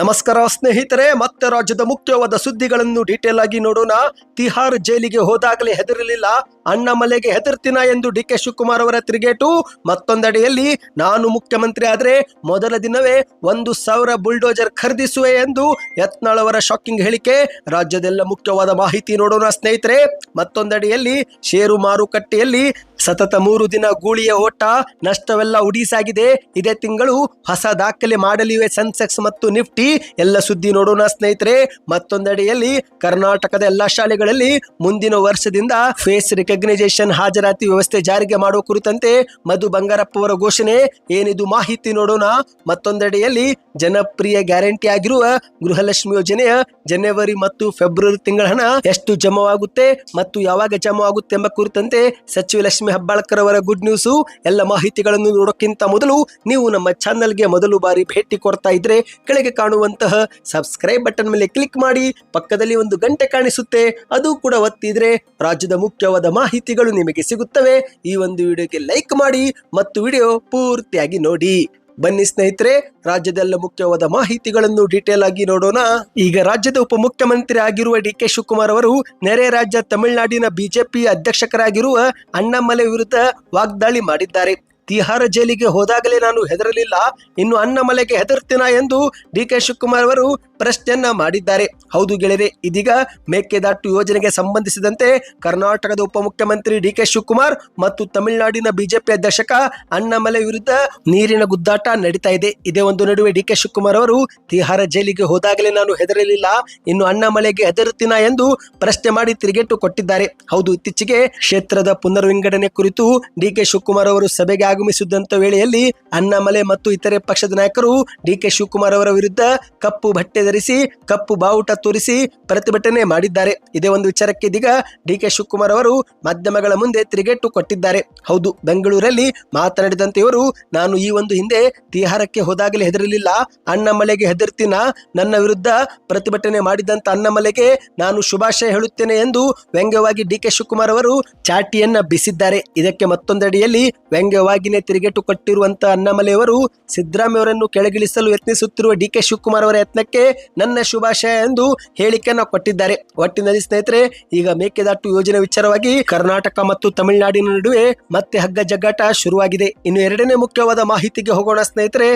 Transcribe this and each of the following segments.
ನಮಸ್ಕಾರ ಸ್ನೇಹಿತರೆ, ಮತ್ತೆ ರಾಜ್ಯದ ಮುಖ್ಯವಾದ ಸುದ್ದಿಗಳನ್ನು ಡೀಟೇಲ್ ಆಗಿ ನೋಡೋಣ. ತಿಹಾರ್ ಜೈಲಿಗೆ ಹೋದಾಗಲೇ ಹೆದರಲಿಲ್ಲ. ಅಣ್ಣಮಲೆಗೆ ಹೆದರ್ತಿನ ಎಂದು ಡಿ ಕೆ ಶಿವಕುಮಾರ್ ಅವರ ತಿರುಗೇಟು. ಮತ್ತೊಂದೆಡೆಯಲ್ಲಿ, ನಾನು ಮುಖ್ಯಮಂತ್ರಿ ಆದ್ರೆ ಮೊದಲ ದಿನವೇ ಒಂದು ಸಾವಿರ ಬುಲ್ಡೋಜರ್ ಖರೀದಿಸುವೆ ಎಂದು ಯತ್ನಾಳ್ ಅವರ ಶಾಕಿಂಗ್ ಹೇಳಿಕೆ. ರಾಜ್ಯದೆಲ್ಲ ಮುಖ್ಯವಾದ ಮಾಹಿತಿ ನೋಡೋಣ ಸ್ನೇಹಿತರೆ. ಮತ್ತೊಂದೆಡೆಯಲ್ಲಿ, ಷೇರು ಮಾರುಕಟ್ಟೆಯಲ್ಲಿ ಸತತ ಮೂರು ದಿನ ಗೂಳಿಯ ಓಟ, ನಷ್ಟವೆಲ್ಲ ಉಡೀಸಾಗಿದೆ. ಇದೇ ತಿಂಗಳು ಹೊಸ ದಾಖಲೆ ಮಾಡಲಿವೆ ಸೆನ್ಸೆಕ್ಸ್ ಮತ್ತು ನಿಫ್ಟಿ. ಎಲ್ಲ ಸುದ್ದಿ ನೋಡೋಣ ಸ್ನೇಹಿತರೆ. ಮತ್ತೊಂದೆಡೆಯಲ್ಲಿ ಕರ್ನಾಟಕದ ಎಲ್ಲಾ ಶಾಲೆಗಳಲ್ಲಿ ಮುಂದಿನ ವರ್ಷದಿಂದ ಫೇಸ್ ರಿಕಗ್ನೈಸೇಷನ್ ಹಾಜರಾತಿ ವ್ಯವಸ್ಥೆ ಜಾರಿಗೆ ಮಾಡುವ ಕುರಿತಂತೆ ಮಧು ಬಂಗಾರಪ್ಪ ಅವರ ಘೋಷಣೆ. ಏನಿದು ಮಾಹಿತಿ ನೋಡೋಣ. ಮತ್ತೊಂದೆಡೆಯಲ್ಲಿ ಜನಪ್ರಿಯ ಗ್ಯಾರಂಟಿ ಆಗಿರುವ ಗೃಹಲಕ್ಷ್ಮಿ ಯೋಜನೆಯ ಜನವರಿ ಮತ್ತು ಫೆಬ್ರವರಿ ತಿಂಗಳ ಹಣ ಎಷ್ಟು ಜಮಾವಾಗುತ್ತೆ ಮತ್ತು ಯಾವಾಗ ಜಮಾವಾಗುತ್ತೆ ಎಂಬ ಕುರಿತಂತೆ ಸಚಿವ ಲಕ್ಷ್ಮಿ ಹೆಬ್ಬಾಳ್ಕರ್ ಅವರ ಗುಡ್ ನ್ಯೂಸು ಎಲ್ಲ ಮಾಹಿತಿಗಳನ್ನು ನೋಡೋಕ್ಕಿಂತ ಮೊದಲು ನೀವು ನಮ್ಮ ಚಾನೆಲ್ಗೆ ಮೊದಲು ಬಾರಿ ಭೇಟಿ ಕೊಡ್ತಾ ಇದ್ರೆ ಕೆಳಗೆ ಕಾಣುವಂತಹ ಸಬ್ಸ್ಕ್ರೈಬ್ ಬಟನ್ ಮೇಲೆ ಕ್ಲಿಕ್ ಮಾಡಿ, ಪಕ್ಕದಲ್ಲಿ ಒಂದು ಗಂಟೆ ಕಾಣಿಸುತ್ತೆ, ಅದು ಕೂಡ ಒತ್ತಿದ್ರೆ ರಾಜ್ಯದ ಮುಖ್ಯವಾದ ಮಾಹಿತಿಗಳು ನಿಮಗೆ ಸಿಗುತ್ತವೆ. ಈ ಒಂದು ವಿಡಿಯೋಗೆ ಲೈಕ್ ಮಾಡಿ ಮತ್ತು ವಿಡಿಯೋ ಪೂರ್ತಿಯಾಗಿ ನೋಡಿ. ಬನ್ನಿ ಸ್ನೇಹಿತರೆ, ರಾಜ್ಯದಲ್ಲ ಮುಖ್ಯವಾದ ಮಾಹಿತಿಗಳನ್ನು ಡೀಟೇಲ್ ಆಗಿ ನೋಡೋಣ. ಈಗ ರಾಜ್ಯದ ಉಪಮುಖ್ಯಮಂತ್ರಿ ಆಗಿರುವ ಡಿ ಕೆ ಶಿವಕುಮಾರ್ ಅವರು ನೆರೆ ರಾಜ್ಯ ತಮಿಳುನಾಡಿನ ಬಿಜೆಪಿ ಅಧ್ಯಕ್ಷಕರಾಗಿರುವ ಅಣ್ಣಾಮಲೆ ವಿರುದ್ಧ ವಾಗ್ದಾಳಿ ಮಾಡಿದ್ದಾರೆ. ತಿಹಾರ ಜೈಲಿಗೆ ಹೋದಾಗಲೇ ನಾನು ಹೆದರಲಿಲ್ಲ, ಇನ್ನು ಅಣ್ಣಮಲೆಗೆ ಹೆದರ್ತೀನ ಎಂದು ಡಿ ಕೆ ಶಿವಕುಮಾರ್ ಅವರು ಪ್ರಶ್ನೆಯನ್ನ ಮಾಡಿದ್ದಾರೆ. ಹೌದು ಗೆಳೆಯರೆ, ಇದೀಗ ಮೇಕೆದಾಟು ಯೋಜನೆಗೆ ಸಂಬಂಧಿಸಿದಂತೆ ಕರ್ನಾಟಕದ ಉಪಮುಖ್ಯಮಂತ್ರಿ ಡಿ ಕೆ ಶಿವಕುಮಾರ್ ಮತ್ತು ತಮಿಳುನಾಡಿನ ಬಿಜೆಪಿ ಅಧ್ಯಕ್ಷಕ ಅಣ್ಣಮಲೆ ವಿರುದ್ಧ ನೀರಿನ ಗುದ್ದಾಟ ನಡೀತಾ ಇದೆ. ಇದೇ ಒಂದು ನಡುವೆ ಡಿ ಕೆ ಶಿವಕುಮಾರ್ ಅವರು ತಿಹಾರ ಜೈಲಿಗೆ ಹೋದಾಗಲೇ ನಾನು ಹೆದರಲಿಲ್ಲ. ಇನ್ನು ಅಣ್ಣಾಮಲೆಗೆ ಹೆದರುತ್ತೀನ ಎಂದು ಪ್ರಶ್ನೆ ಮಾಡಿ ತಿರುಗೇಟು ಕೊಟ್ಟಿದ್ದಾರೆ. ಹೌದು, ಇತ್ತೀಚೆಗೆ ಕ್ಷೇತ್ರದ ಪುನರ್ವಿಂಗಡಣೆ ಕುರಿತು ಡಿ ಕೆ ಶಿವಕುಮಾರ್ ಅವರು ಸಭೆಗೆ ಆಗಮಿಸಿದಂತ ವೇಳೆಯಲ್ಲಿ ಅಣ್ಣಾಮಲೆ ಮತ್ತು ಇತರೆ ಪಕ್ಷದ ನಾಯಕರು ಡಿ ಕೆ ಶಿವಕುಮಾರ್ ಅವರ ವಿರುದ್ಧ ಕಪ್ಪು ಬಟ್ಟೆ ಧರಿಸಿ ಕಪ್ಪು ಬಾವುಟ ತೋರಿಸಿ ಪ್ರತಿಭಟನೆ ಮಾಡಿದ್ದಾರೆ. ಇದೇ ಒಂದು ವಿಚಾರಕ್ಕೆ ಇದೀಗ ಡಿ ಕೆ ಶಿವಕುಮಾರ್ ಅವರು ಮಾಧ್ಯಮಗಳ ಮುಂದೆ ತಿರುಗೇಟು ಕೊಟ್ಟಿದ್ದಾರೆ. ಹೌದು, ಬೆಂಗಳೂರಲ್ಲಿ ಮಾತನಾಡಿದಂತೆ ಇವರು ನಾನು ಈ ಒಂದು ಹಿಂದೆ ತಿಹಾರಕ್ಕೆ ಹೋದಾಗಲೇ ಹೆದರಲಿಲ್ಲ. ಅಣ್ಣಮಲೆಗೆ ಹೆದರ್ತೀನ? ನನ್ನ ವಿರುದ್ಧ ಪ್ರತಿಭಟನೆ ಮಾಡಿದಂತ ಅಣ್ಣಮಲೆಗೆ ನಾನು ಶುಭಾಶಯ ಹೇಳುತ್ತೇನೆ ಎಂದು ವ್ಯಂಗ್ಯವಾಗಿ ಡಿ ಕೆ ಶಿವಕುಮಾರ್ ಅವರು ಚಾಟಿಯನ್ನ ಬಿಸಿದ್ದಾರೆ. ಇದಕ್ಕೆ ಮತ್ತೊಂದಡಿಯಲ್ಲಿ ವ್ಯಂಗ್ಯವಾಗಿನೇ ತಿರುಗೇಟು ಕೊಟ್ಟಿರುವಂತ ಅಣ್ಣಮಲೆಯವರು ಅವರು ಸಿದ್ದರಾಮಯ್ಯ ಅವರನ್ನು ಕೆಳಗಿಳಿಸಲು ಯತ್ನಿಸುತ್ತಿರುವ ಡಿ ಕೆ ಶಿವಕುಮಾರ್ ಅವರ ಯತ್ನಕ್ಕೆ ನನ್ನ ಶುಭಾಶಯ ಎಂದು ಹೇಳಿಕೆಯನ್ನು ಕೊಟ್ಟಿದ್ದಾರೆ. ಒಟ್ಟಿನಲ್ಲಿ ಸ್ನೇಹಿತರೆ, ಈಗ ಮೇಕೆದಾಟು ಯೋಜನೆ ವಿಚಾರವಾಗಿ ಕರ್ನಾಟಕ ಮತ್ತು ತಮಿಳುನಾಡಿನ ನಡುವೆ ಮತ್ತೆ ಹಗ್ಗ ಜಗ್ಗಾಟ ಶುರುವಾಗಿದೆ. ಇನ್ನು ಎರಡನೇ ಮುಖ್ಯವಾದ ಮಾಹಿತಿಗೆ ಹೋಗೋಣ ಸ್ನೇಹಿತರೆ.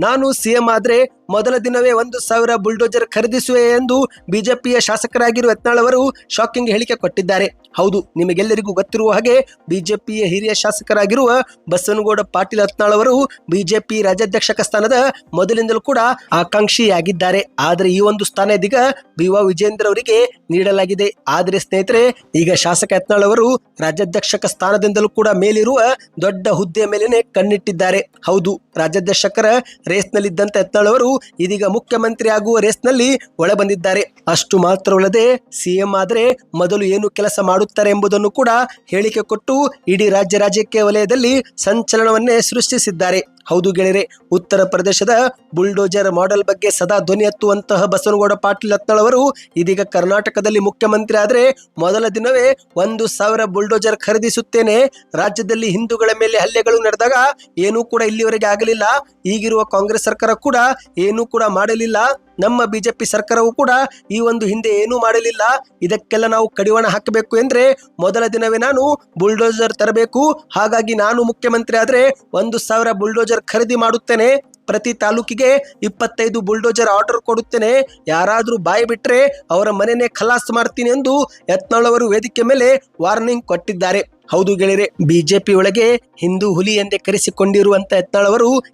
ನಾನು ಸಿಎಂ ಆದ್ರೆ ಮೊದಲ ದಿನವೇ ಒಂದು ಸಾವಿರ ಬುಲ್ಡೋಜರ್ ಖರೀದಿಸುವೆ ಎಂದು ಬಿಜೆಪಿಯ ಶಾಸಕರಾಗಿರುವ ಯತ್ನಾಳ್ ಅವರು ಶಾಕಿಂಗ್ ಹೇಳಿಕೆ ಕೊಟ್ಟಿದ್ದಾರೆ. ಹೌದು, ನಿಮಗೆಲ್ಲರಿಗೂ ಗೊತ್ತಿರುವ ಹಾಗೆ ಬಿಜೆಪಿಯ ಹಿರಿಯ ಶಾಸಕರಾಗಿರುವ ಬಸವನಗೌಡ, ಪಾಟೀಲ್ ಯತ್ನಾಳ್ ಅವರು ಬಿಜೆಪಿ ರಾಜ್ಯಾಧ್ಯಕ್ಷಕ ಸ್ಥಾನದ ಮೊದಲಿಂದಲೂ ಕೂಡ ಆಕಾಂಕ್ಷಿಯಾಗಿದ್ದಾರೆ. ಆದರೆ ಈ ಒಂದು ಸ್ಥಾನ ಇದೀಗ ಬಿ ವಾ ವಿಜೇಂದ್ರ ಅವರಿಗೆ ನೀಡಲಾಗಿದೆ. ಆದರೆ ಸ್ನೇಹಿತರೆ, ಈಗ ಶಾಸಕ ಯತ್ನಾಳ್ ಅವರು ರಾಜ್ಯಾಧ್ಯಕ್ಷಕ ಸ್ಥಾನದಿಂದಲೂ ಕೂಡ ಮೇಲಿರುವ ದೊಡ್ಡ ಹುದ್ದೆಯ ಮೇಲೇನೆ ಕಣ್ಣಿಟ್ಟಿದ್ದಾರೆ. ಹೌದು, ರಾಜ್ಯಾಧ್ಯಕ್ಷಕರ ರೇಸ್ನಲ್ಲಿದ್ದಂತ ಯತ್ನಾಳ್ ಅವರು ಇದೀಗ ಮುಖ್ಯಮಂತ್ರಿ ಆಗುವ ರೇಸ್ನಲ್ಲಿ ಒಳಬಂದಿದ್ದಾರೆ ಅಷ್ಟು ಮಾತ್ರವಲ್ಲದೆ ಸಿಎಂ ಆದರೆ ಮೊದಲು ಏನು ಕೆಲಸ ಮಾಡುತ್ತಾರೆ ಎಂಬುದನ್ನು ಕೂಡ ಹೇಳಿಕೆ ಕೊಟ್ಟು ಇಡೀ ರಾಜ್ಯ ರಾಜಕೀಯ ವಲಯದಲ್ಲಿ ಸಂಚಲನವನ್ನೇ ಸೃಷ್ಟಿಸಿದ್ದಾರೆ. ಹೌದು ಗೆಳೆಯರೆ, ಉತ್ತರ ಪ್ರದೇಶದ ಬುಲ್ಡೋಜರ್ ಮಾಡೆಲ್ ಬಗ್ಗೆ ಸದಾ ಧ್ವನಿ ಎತ್ತುವಂತಹ ಬಸವನಗೌಡ ಪಾಟೀಲ್ ಯತ್ನಾಳ್ ಅವರು, ಇದೀಗ ಕರ್ನಾಟಕದಲ್ಲಿ ಮುಖ್ಯಮಂತ್ರಿ ಆದರೆ ಮೊದಲ ದಿನವೇ ಒಂದು ಸಾವಿರ ಬುಲ್ಡೋಜರ್ ಖರೀದಿಸುತ್ತೇನೆ. ರಾಜ್ಯದಲ್ಲಿ ಹಿಂದೂಗಳ ಮೇಲೆ ಹಲ್ಲೆಗಳು ನಡೆದಾಗ ಏನೂ ಕೂಡ ಇಲ್ಲಿವರೆಗೆ ಆಗಲಿಲ್ಲ. ಈಗಿರುವ ಕಾಂಗ್ರೆಸ್ ಸರ್ಕಾರ ಕೂಡ ಏನೂ ಕೂಡ ಮಾಡಲಿಲ್ಲ. ನಮ್ಮ ಬಿಜೆಪಿ ಸರ್ಕಾರವು ಕೂಡ ಈ ಒಂದು ಹಿಂದೆ ಏನೂ ಮಾಡಲಿಲ್ಲ. ಇದಕ್ಕೆಲ್ಲ ನಾವು ಕಡಿವಾಣ ಹಾಕಬೇಕು ಎಂದ್ರೆ ಮೊದಲ ದಿನವೇ ನಾನು ಬುಲ್ಡೋಜರ್ ತರಬೇಕು. ಹಾಗಾಗಿ ನಾನು ಮುಖ್ಯಮಂತ್ರಿ ಆದರೆ ಒಂದು ಸಾವಿರ ಬುಲ್ಡೋಜರ್ ಖರೀದಿ ಮಾಡುತ್ತೇನೆ. ಪ್ರತಿ ತಾಲೂಕಿಗೆ ಇಪ್ಪತ್ತೈದು ಬುಲ್ಡೋಜರ್ ಆರ್ಡರ್ ಕೊಡುತ್ತೇನೆ. ಯಾರಾದರೂ ಬಾಯಿ ಬಿಟ್ರೆ ಅವರ ಮನೆನೇ ಖಲಾಸ್ ಮಾಡ್ತೀನಿ ಎಂದು ಯತ್ನಾಳ್ ಅವರು ವೇದಿಕೆ ಮೇಲೆ ವಾರ್ನಿಂಗ್ ಕೊಟ್ಟಿದ್ದಾರೆ. ಹೌದು ಗೆಳೆಯರೆ, ಬಿಜೆಪಿ ಒಳಗೆ ಹಿಂದೂ ಹುಲಿ ಎಂದೇ ಕರೆಸಿಕೊಂಡಿರುವಂತ ಯತ್ನಾಳ್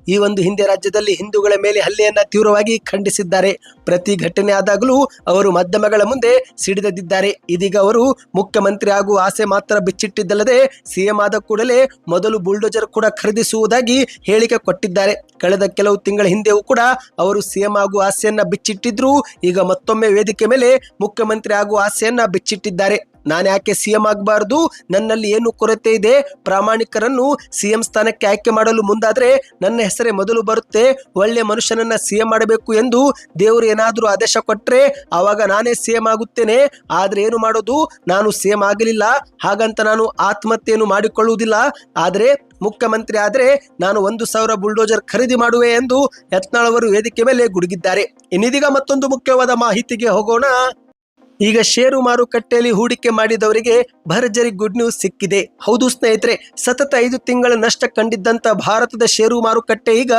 ಈ ಒಂದು ಹಿಂದೆ ರಾಜ್ಯದಲ್ಲಿ ಹಿಂದೂಗಳ ಮೇಲೆ ಹಲ್ಲೆಯನ್ನ ತೀವ್ರವಾಗಿ ಖಂಡಿಸಿದ್ದಾರೆ. ಪ್ರತಿ ಘಟನೆ ಆದಾಗಲೂ ಅವರು ಮಾಧ್ಯಮಗಳ ಮುಂದೆ ಸಿಡಿದದಿದ್ದಾರೆ ಇದೀಗ ಅವರು ಮುಖ್ಯಮಂತ್ರಿ ಆಗುವ ಆಸೆ ಮಾತ್ರ ಬಿಚ್ಚಿಟ್ಟಿದ್ದಲ್ಲದೆ ಸಿಎಂ ಆದ ಕೂಡಲೇ ಮೊದಲು ಬುಲ್ಡೋಜರ್ ಕೂಡ ಖರೀದಿಸುವುದಾಗಿ ಹೇಳಿಕೆ ಕೊಟ್ಟಿದ್ದಾರೆ. ಕಳೆದ ಕೆಲವು ತಿಂಗಳ ಹಿಂದೆಯೂ ಕೂಡ ಅವರು ಸಿಎಂ ಆಗುವ ಆಸೆಯನ್ನ ಬಿಚ್ಚಿಟ್ಟಿದ್ರು. ಈಗ ಮತ್ತೊಮ್ಮೆ ವೇದಿಕೆ ಮೇಲೆ ಮುಖ್ಯಮಂತ್ರಿ ಆಗುವ ಆಸೆಯನ್ನ ಬಿಚ್ಚಿಟ್ಟಿದ್ದಾರೆ. ನಾನು ಯಾಕೆ ಸಿ ಎಂ ಆಗಬಾರ್ದು? ನನ್ನಲ್ಲಿ ಏನು ಕೊರತೆ ಇದೆ? ಪ್ರಾಮಾಣಿಕರನ್ನು ಸಿ ಎಂ ಸ್ಥಾನಕ್ಕೆ ಆಯ್ಕೆ ಮಾಡಲು ಮುಂದಾದರೆ ನನ್ನ ಹೆಸರೇ ಮೊದಲು ಬರುತ್ತೆ. ಒಳ್ಳೆ ಮನುಷ್ಯನನ್ನ ಸಿಎಂ ಮಾಡಬೇಕು ಎಂದು ದೇವರು ಏನಾದರೂ ಆದೇಶ ಕೊಟ್ಟರೆ ಆವಾಗ ನಾನೇ ಸಿ ಎಂ ಆಗುತ್ತೇನೆ. ಆದರೆ ಏನು ಮಾಡೋದು? ನಾನು ಸಿ ಎಂ ಆಗಲಿಲ್ಲ. ಹಾಗಂತ ನಾನು ಆತ್ಮಹತ್ಯೆಯನ್ನು ಮಾಡಿಕೊಳ್ಳುವುದಿಲ್ಲ. ಆದರೆ ಮುಖ್ಯಮಂತ್ರಿ ಆದರೆ ನಾನು ಒಂದು ಸಾವಿರ ಬುಲ್ಡೋಜರ್ ಖರೀದಿ ಮಾಡುವೆ ಎಂದು ಯತ್ನಾಳ್ ಅವರು ವೇದಿಕೆ ಮೇಲೆ ಗುಡುಗಿದ್ದಾರೆ. ಇನ್ನಿದೀಗ ಮತ್ತೊಂದು ಮುಖ್ಯವಾದ ಮಾಹಿತಿಗೆ ಹೋಗೋಣ. ಈಗ ಷೇರು ಮಾರುಕಟ್ಟೆಯಲ್ಲಿ ಹೂಡಿಕೆ ಮಾಡಿದವರಿಗೆ ಭರ್ಜರಿ ಗುಡ್ ನ್ಯೂಸ್ ಸಿಕ್ಕಿದೆ. ಹೌದು ಸ್ನೇಹಿತರೆ, ಸತತ ಐದು ತಿಂಗಳ ನಷ್ಟ ಕಂಡಿದ್ದಂತ ಭಾರತದ ಷೇರು ಮಾರುಕಟ್ಟೆ ಈಗ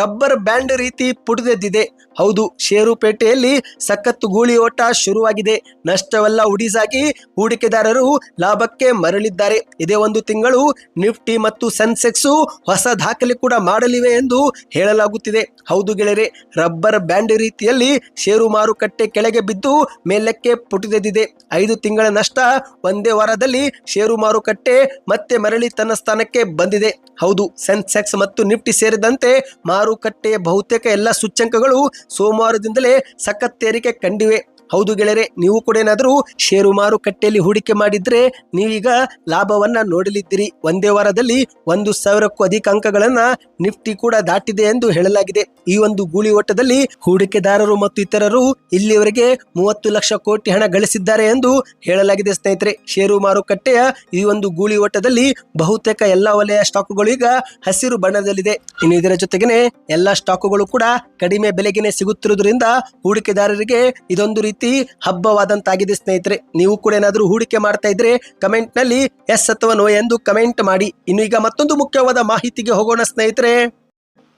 ರಬ್ಬರ್ ಬ್ಯಾಂಡ್ ರೀತಿ ಪುಟಿದೆದ್ದಿದೆ ಹೌದು ಷೇರುಪೇಟೆಯಲ್ಲಿ ಸಖತ್ತು ಗೂಳಿ ಓಟ ಶುರುವಾಗಿದೆ. ನಷ್ಟವೆಲ್ಲ ಉಡಿಸಾಗಿ ಹೂಡಿಕೆದಾರರು ಲಾಭಕ್ಕೆ ಮರಳಿದ್ದಾರೆ. ಇದೇ ಒಂದು ತಿಂಗಳು ನಿಫ್ಟಿ ಮತ್ತು ಸೆನ್ಸೆಕ್ಸ್ ಹೊಸ ದಾಖಲೆ ಕೂಡ ಮಾಡಲಿವೆ ಎಂದು ಹೇಳಲಾಗುತ್ತಿದೆ. ಹೌದು ಗೆಳೆಯರೆ, ರಬ್ಬರ್ ಬ್ಯಾಂಡ್ ರೀತಿಯಲ್ಲಿ ಷೇರು ಮಾರುಕಟ್ಟೆ ಕೆಳಗೆ ಬಿದ್ದು ಮೇಲಕ್ಕೆ ಪುಟಿದೆದ್ದಿದೆ ಐದು ತಿಂಗಳ ನಷ್ಟ ಒಂದೇ ವಾರದಲ್ಲಿ ಷೇರು ಮಾರುಕಟ್ಟೆ ಮತ್ತೆ ಮರಳಿ ತನ್ನ ಸ್ಥಾನಕ್ಕೆ ಬಂದಿದೆ. ಹೌದು ಸೆನ್ಸೆಕ್ಸ್ ಮತ್ತು ನಿಫ್ಟಿ ಸೇರಿದಂತೆ ಮಾರುಕಟ್ಟೆಯ ಬಹುತೇಕ ಎಲ್ಲ ಸೂಚ್ಯಂಕಗಳು ಸೋಮವಾರದಿಂದಲೇ ಸಖತ್ತೇರಿಕೆ ಕಂಡಿವೆ. ಹೌದು ಗೆಳೆಯರೆ, ನೀವು ಕೂಡ ಏನಾದರೂ ಷೇರು ಮಾರುಕಟ್ಟೆಯಲ್ಲಿ ಹೂಡಿಕೆ ಮಾಡಿದ್ರೆ ನೀವೀಗ ಲಾಭವನ್ನ ನೋಡಲಿದ್ದೀರಿ. ಒಂದೇ ವಾರದಲ್ಲಿ ಒಂದು ಸಾವಿರಕ್ಕೂ ಅಧಿಕ ಅಂಕಗಳನ್ನ ನಿಫ್ಟಿ ಕೂಡ ದಾಟಿದೆ ಎಂದು ಹೇಳಲಾಗಿದೆ. ಈ ಒಂದು ಗೂಳಿ ಓಟದಲ್ಲಿ ಹೂಡಿಕೆದಾರರು ಮತ್ತು ಇತರರು ಇಲ್ಲಿಯವರೆಗೆ ಮೂವತ್ತು ಲಕ್ಷ ಕೋಟಿ ಹಣ ಗಳಿಸಿದ್ದಾರೆ ಎಂದು ಹೇಳಲಾಗಿದೆ ಸ್ನೇಹಿತರೆ. ಷೇರು ಮಾರುಕಟ್ಟೆಯ ಈ ಒಂದು ಗೂಳಿ ಓಟದಲ್ಲಿ ಬಹುತೇಕ ಎಲ್ಲ ವಲಯ ಸ್ಟಾಕುಗಳು ಈಗ ಹಸಿರು ಬಣ್ಣದಲ್ಲಿದೆ. ಇನ್ನು ಇದರ ಜೊತೆಗೇನೆ ಎಲ್ಲಾ ಸ್ಟಾಕುಗಳು ಕೂಡ ಕಡಿಮೆ ಬೆಲೆಗೆನೆ ಸಿಗುತ್ತಿರುವುದರಿಂದ ಹೂಡಿಕೆದಾರರಿಗೆ ಇದೊಂದು ರೀತಿ ಹಬ್ಬವಾದಂತಾಗಿದೆ ಸ್ನೇಹಿತರೆ. ನೀವು ಕೂಡ ಏನಾದರೂ ಹೂಡಿಕೆ ಮಾಡ್ತಾ ಇದ್ರೆ ಕಮೆಂಟ್ನಲ್ಲಿ ಎಸ್ ಅಥವಾ ನೋ ಎಂದು ಕಮೆಂಟ್ ಮಾಡಿ. ಇನ್ನು ಈಗ ಮತ್ತೊಂದು ಮುಖ್ಯವಾದ ಮಾಹಿತಿಗೆ ಹೋಗೋಣ ಸ್ನೇಹಿತರೆ.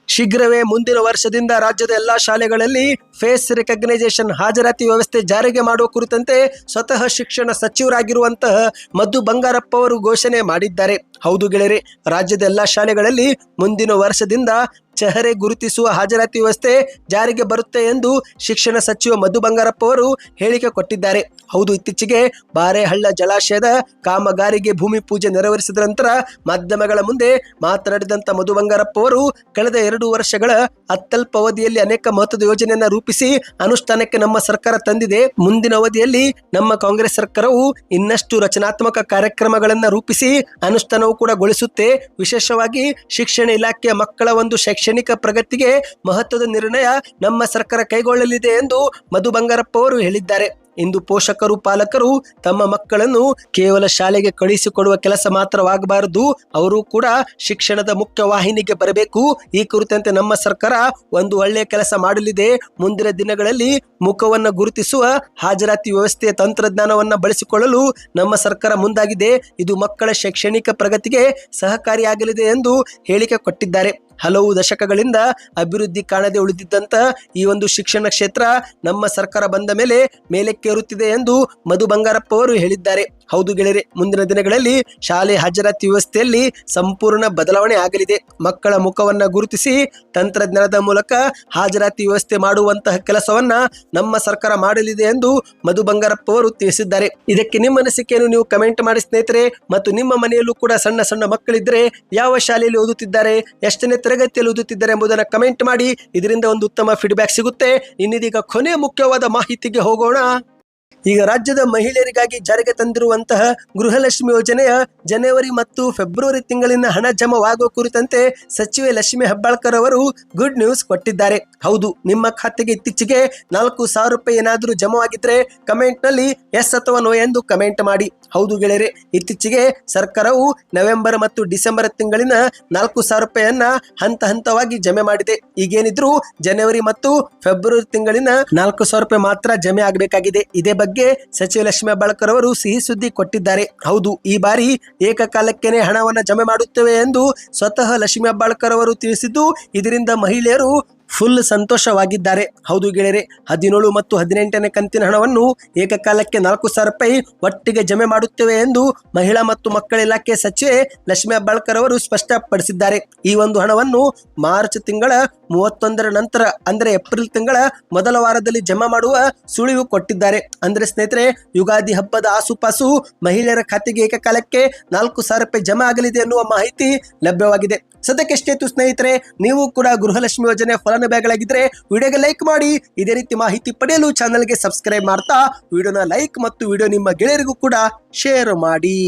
ಶೀಘ್ರವೇ ಮುಂದಿನ ವರ್ಷದಿಂದ ರಾಜ್ಯದ ಎಲ್ಲಾ ಶಾಲೆಗಳಲ್ಲಿ ಫೇಸ್ ರೆಕಗ್ನೈಸೇಷನ್ ಹಾಜರಾತಿ ವ್ಯವಸ್ಥೆ ಜಾರಿಗೆ ಮಾಡುವ ಕುರಿತಂತೆ ಸ್ವತಃ ಶಿಕ್ಷಣ ಸಚಿವರಾಗಿರುವಂತಹ ಮಧು ಬಂಗಾರಪ್ಪ ಅವರು ಘೋಷಣೆ ಮಾಡಿದ್ದಾರೆ. ಹೌದು ಗೆಳೆಯರೆ, ರಾಜ್ಯದ ಎಲ್ಲಾ ಶಾಲೆಗಳಲ್ಲಿ ಮುಂದಿನ ವರ್ಷದಿಂದ ಚಹರೆ ಗುರುತಿಸುವ ಹಾಜರಾತಿ ವ್ಯವಸ್ಥೆ ಜಾರಿಗೆ ಬರುತ್ತೆ ಎಂದು ಶಿಕ್ಷಣ ಸಚಿವ ಮಧು ಬಂಗಾರಪ್ಪ ಅವರು ಹೇಳಿಕೆ ಕೊಟ್ಟಿದ್ದಾರೆ. ಹೌದು, ಇತ್ತೀಚೆಗೆ ಬಾರೆಹಳ್ಳ ಜಲಾಶಯದ ಕಾಮಗಾರಿಗೆ ಭೂಮಿ ಪೂಜೆ ನೆರವೇರಿಸಿದ ನಂತರ ಮಾಧ್ಯಮಗಳ ಮುಂದೆ ಮಾತನಾಡಿದಂತ ಮಧು ಬಂಗಾರಪ್ಪ ಅವರು, ಕಳೆದ ಎರಡು ವರ್ಷಗಳ ಅತ್ಯಲ್ಪ ಅವಧಿಯಲ್ಲಿ ಅನೇಕ ಮಹತ್ವದ ಯೋಜನೆಯನ್ನ ರೂಪಿಸಿ ಅನುಷ್ಠಾನಕ್ಕೆ ನಮ್ಮ ಸರ್ಕಾರ ತಂದಿದೆ. ಮುಂದಿನ ಅವಧಿಯಲ್ಲಿ ನಮ್ಮ ಕಾಂಗ್ರೆಸ್ ಸರ್ಕಾರವು ಇನ್ನಷ್ಟು ರಚನಾತ್ಮಕ ಕಾರ್ಯಕ್ರಮಗಳನ್ನ ರೂಪಿಸಿ ಅನುಷ್ಠಾನವು ಕೂಡ ಗೊಳಿಸುತ್ತೆ. ವಿಶೇಷವಾಗಿ ಶಿಕ್ಷಣ ಇಲಾಖೆಯ ಮಕ್ಕಳ ಒಂದು ಶೈಕ್ಷಣಿಕ ಪ್ರಗತಿಗೆ ಮಹತ್ವದ ನಿರ್ಣಯ ನಮ್ಮ ಸರ್ಕಾರ ಕೈಗೊಳ್ಳಲಿದೆ ಎಂದು ಮಧು ಬಂಗಾರಪ್ಪ ಅವರು ಹೇಳಿದ್ದಾರೆ. ಇಂದು ಪೋಷಕರು, ಪಾಲಕರು ತಮ್ಮ ಮಕ್ಕಳನ್ನು ಕೇವಲ ಶಾಲೆಗೆ ಕಳುಹಿಸಿಕೊಡುವ ಕೆಲಸ ಮಾತ್ರವಾಗಬಾರದು. ಅವರು ಕೂಡ ಶಿಕ್ಷಣದ ಮುಖ್ಯ ವಾಹಿನಿಗೆ ಬರಬೇಕು. ಈ ಕುರಿತಂತೆ ನಮ್ಮ ಸರ್ಕಾರ ಒಂದು ಒಳ್ಳೆಯ ಕೆಲಸ ಮಾಡಲಿದೆ. ಮುಂದಿನ ದಿನಗಳಲ್ಲಿ ಮುಖವನ್ನು ಗುರುತಿಸುವ ಹಾಜರಾತಿ ವ್ಯವಸ್ಥೆಯ ತಂತ್ರಜ್ಞಾನವನ್ನು ಬಳಸಿಕೊಳ್ಳಲು ನಮ್ಮ ಸರ್ಕಾರ ಮುಂದಾಗಿದೆ. ಇದು ಮಕ್ಕಳ ಶೈಕ್ಷಣಿಕ ಪ್ರಗತಿಗೆ ಸಹಕಾರಿಯಾಗಲಿದೆ ಎಂದು ಹೇಳಿಕೆ ಕೊಟ್ಟಿದ್ದಾರೆ. ಹಲವು ದಶಕಗಳಿಂದ ಅಭಿವೃದ್ಧಿ ಕಾಣದೆ ಉಳಿದಿದ್ದಂತ ಈ ಒಂದು ಶಿಕ್ಷಣ ಕ್ಷೇತ್ರ ನಮ್ಮ ಸರ್ಕಾರ ಬಂದ ಮೇಲೆ ಮೇಲಕ್ಕೇರುತ್ತಿದೆ ಎಂದು ಮಧು ಬಂಗಾರಪ್ಪ ಅವರು ಹೇಳಿದ್ದಾರೆ. ಹೌದು ಗೆಳೆಯರೆ, ಮುಂದಿನ ದಿನಗಳಲ್ಲಿ ಶಾಲೆ ಹಾಜರಾತಿ ವ್ಯವಸ್ಥೆಯಲ್ಲಿ ಸಂಪೂರ್ಣ ಬದಲಾವಣೆ ಆಗಲಿದೆ. ಮಕ್ಕಳ ಮುಖವನ್ನ ಗುರುತಿಸಿ ತಂತ್ರಜ್ಞಾನದ ಮೂಲಕ ಹಾಜರಾತಿ ವ್ಯವಸ್ಥೆ ಮಾಡುವಂತಹ ಕೆಲಸವನ್ನ ನಮ್ಮ ಸರ್ಕಾರ ಮಾಡಲಿದೆ ಎಂದು ಮಧು ಬಂಗಾರಪ್ಪ ಅವರು ತಿಳಿಸಿದ್ದಾರೆ. ಇದಕ್ಕೆ ನಿಮ್ಮ ಅನಿಸಿಕೆಯನ್ನು ನೀವು ಕಮೆಂಟ್ ಮಾಡಿ ಸ್ನೇಹಿತರೆ, ಮತ್ತು ನಿಮ್ಮ ಮನೆಯಲ್ಲೂ ಕೂಡ ಸಣ್ಣ ಸಣ್ಣ ಮಕ್ಕಳಿದ್ರೆ ಯಾವ ಶಾಲೆಯಲ್ಲಿ ಓದುತ್ತಿದ್ದಾರೆ, ಎಷ್ಟನೇ ತರಗತಿಯಲ್ಲಿ ಓದುತ್ತಿದ್ದಾರೆ ಎಂಬುದನ್ನು ಕಮೆಂಟ್ ಮಾಡಿ. ಇದರಿಂದ ಒಂದು ಉತ್ತಮ ಫೀಡ್ಬ್ಯಾಕ್ ಸಿಗುತ್ತೆ. ಇನ್ನಿದೀಗ ಕೊನೆ ಮುಖ್ಯವಾದ ಮಾಹಿತಿಗೆ ಹೋಗೋಣ. ಈಗ ರಾಜ್ಯದ ಮಹಿಳೆಯರಿಗಾಗಿ ಜಾರಿಗೆ ತಂದಿರುವಂತಹ ಗೃಹಲಕ್ಷ್ಮಿ ಯೋಜನೆಯ ಜನವರಿ ಮತ್ತು ಫೆಬ್ರವರಿ ತಿಂಗಳಿನ ಹಣ ಜಮವಾಗುವ ಕುರಿತಂತೆ ಸಚಿವೆ ಲಕ್ಷ್ಮಿ ಹೆಬ್ಬಾಳ್ಕರ್ ಅವರು ಗುಡ್ ನ್ಯೂಸ್ ಕೊಟ್ಟಿದ್ದಾರೆ. ಹೌದು, ನಿಮ್ಮ ಖಾತೆಗೆ ಇತ್ತೀಚೆಗೆ ನಾಲ್ಕು ಸಾವಿರ ರೂಪಾಯಿ ಏನಾದರೂ ಜಮಾವಾಗಿದ್ರೆ ಕಮೆಂಟ್ನಲ್ಲಿ ಎಸ್ ಅಥವಾ ನೋ ಎಂದು ಕಮೆಂಟ್ ಮಾಡಿ. ಹೌದು ಗೆಳೆಯರೆ, ಇತ್ತೀಚೆಗೆ ಸರ್ಕಾರವು ನವೆಂಬರ್ ಮತ್ತು ಡಿಸೆಂಬರ್ ತಿಂಗಳಿನ ನಾಲ್ಕು ಸಾವಿರ ರೂಪಾಯಿಯನ್ನ ಹಂತ ಹಂತವಾಗಿ ಜಮೆ ಮಾಡಿದೆ. ಈಗೇನಿದ್ರು ಜನವರಿ ಮತ್ತು ಫೆಬ್ರವರಿ ತಿಂಗಳಿನ ನಾಲ್ಕು ಸಾವಿರ ರೂಪಾಯಿ ಮಾತ್ರ ಜಮೆ ಆಗಬೇಕಾಗಿದೆ. ಇದೇ ಬಗ್ಗೆ ಸಚಿವ ಲಕ್ಷ್ಮಿ ಹೆಬ್ಬಾಳ್ಕರ್ ಅವರು ಸಿಹಿ ಸುದ್ದಿ ಕೊಟ್ಟಿದ್ದಾರೆ. ಹೌದು, ಈ ಬಾರಿ ಏಕಕಾಲಕ್ಕೇನೆ ಹಣವನ್ನು ಜಮೆ ಮಾಡುತ್ತೇವೆ ಎಂದು ಸ್ವತಃ ಲಕ್ಷ್ಮಿ ಹೆಬ್ಬಾಳ್ಕರ್ ಅವರು ತಿಳಿಸಿದ್ದು, ಇದರಿಂದ ಮಹಿಳೆಯರು ಫುಲ್ ಸಂತೋಷವಾಗಿದ್ದಾರೆ. ಹೌದು ಗೆಳೆಯರೆ, ಹದಿನೇಳು ಮತ್ತು ಹದಿನೆಂಟನೇ ಕಂತಿನ ಹಣವನ್ನು ಏಕಕಾಲಕ್ಕೆ ನಾಲ್ಕು ಸಾವಿರ ರೂಪಾಯಿ ಒಟ್ಟಿಗೆ ಜಮೆ ಮಾಡುತ್ತೇವೆ ಎಂದು ಮಹಿಳಾ ಮತ್ತು ಮಕ್ಕಳ ಇಲಾಖೆ ಸಚಿವೆ ಲಕ್ಷ್ಮಿ ಅಬ್ಬಾಳ್ಕರ್ ಅವರು ಸ್ಪಷ್ಟಪಡಿಸಿದ್ದಾರೆ. ಈ ಒಂದು ಹಣವನ್ನು ಮಾರ್ಚ್ ತಿಂಗಳ ಮೂವತ್ತೊಂದರ ನಂತರ, ಅಂದ್ರೆ ಏಪ್ರಿಲ್ ತಿಂಗಳ ಮೊದಲ ವಾರದಲ್ಲಿ ಜಮಾ ಮಾಡುವ ಸುಳಿವು ಕೊಟ್ಟಿದ್ದಾರೆ. ಅಂದ್ರೆ ಸ್ನೇಹಿತರೆ, ಯುಗಾದಿ ಹಬ್ಬದ ಆಸುಪಾಸು ಮಹಿಳೆಯರ ಖಾತೆಗೆ ಏಕಕಾಲಕ್ಕೆ ನಾಲ್ಕು ಸಾವಿರ ರೂಪಾಯಿ ಜಮಾ ಆಗಲಿದೆ ಎನ್ನುವ ಮಾಹಿತಿ ಲಭ್ಯವಾಗಿದೆ. ಸದ್ಯಕ್ಕೆ ಸ್ನೇಹಿತರೆ, ನೀವು ಕೂಡ ಗೃಹಲಕ್ಷ್ಮಿ ಯೋಜನೆ ಫಲಾನುಭವಿಗಳಾಗಿದ್ದರೆ ವಿಡಿಯೋಗೆ ಲೈಕ್ ಮಾಡಿ. ಇದೇ ರೀತಿ ಮಾಹಿತಿ ಪಡೆಯಲು ಚಾನಲ್ಗೆ ಸಬ್ಸ್ಕ್ರೈಬ್ ಮಾಡ್ತಾ, ವಿಡಿಯೋನ ಲೈಕ್ ಮತ್ತು ವಿಡಿಯೋ ನಿಮ್ಮ ಗೆಳೆಯರಿಗೂ ಕೂಡ ಶೇರ್ ಮಾಡಿ.